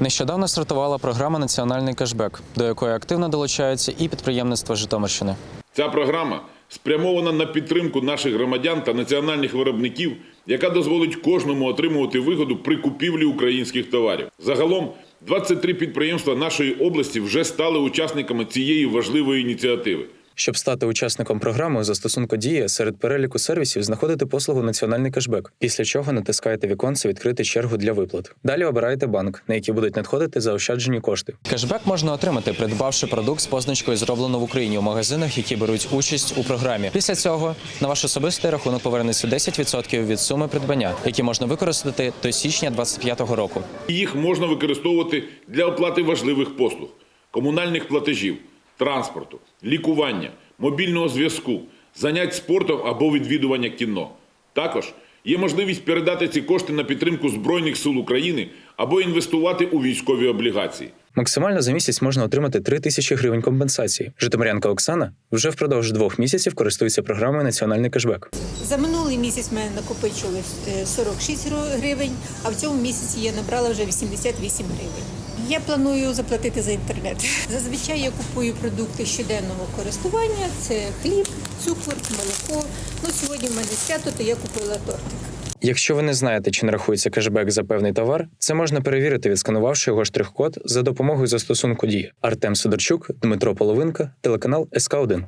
Нещодавно стартувала програма Національний кешбек, до якої активно долучаються і підприємництво Житомирщини. Ця програма спрямована на підтримку наших громадян та національних виробників, яка дозволить кожному отримувати вигоду при купівлі українських товарів. Загалом 23 підприємства нашої області вже стали учасниками цієї важливої ініціативи. Щоб стати учасником програми, застосунку дія серед переліку сервісів знаходите послугу Національний кешбек, після чого натискаєте віконце відкрити чергу для виплат. Далі обираєте банк, на який будуть надходити заощаджені кошти. Кешбек можна отримати, придбавши продукт з позначкою зроблено в Україні у магазинах, які беруть участь у програмі. Після цього на ваш особистий рахунок повернеться 10% від суми придбання, які можна використати до січня 2025 року. Їх можна використовувати для оплати важливих послуг, комунальних платежів, транспорту, лікування, мобільного зв'язку, занять спортом або відвідування кіно. Також є можливість передати ці кошти на підтримку Збройних сил України або інвестувати у військові облігації. Максимально за місяць можна отримати 3 тисячі гривень компенсації. Житомирянка Оксана вже впродовж двох місяців користується програмою Національний кешбек. За минулий місяць ми накопичили е, 46 гривень, а в цьому місяці я набрала вже 88 гривень. Я планую заплатити за інтернет. Зазвичай я купую продукти щоденного користування: це хліб, цукор, молоко. Ну сьогодні в мене свято, то я купила тортик. Якщо ви не знаєте, чи нарахується кешбек за певний товар, це можна перевірити, відсканувавши його штрих-код за допомогою застосунку Дія. Артем Сидорчук, Дмитро Половинка, телеканал СК 1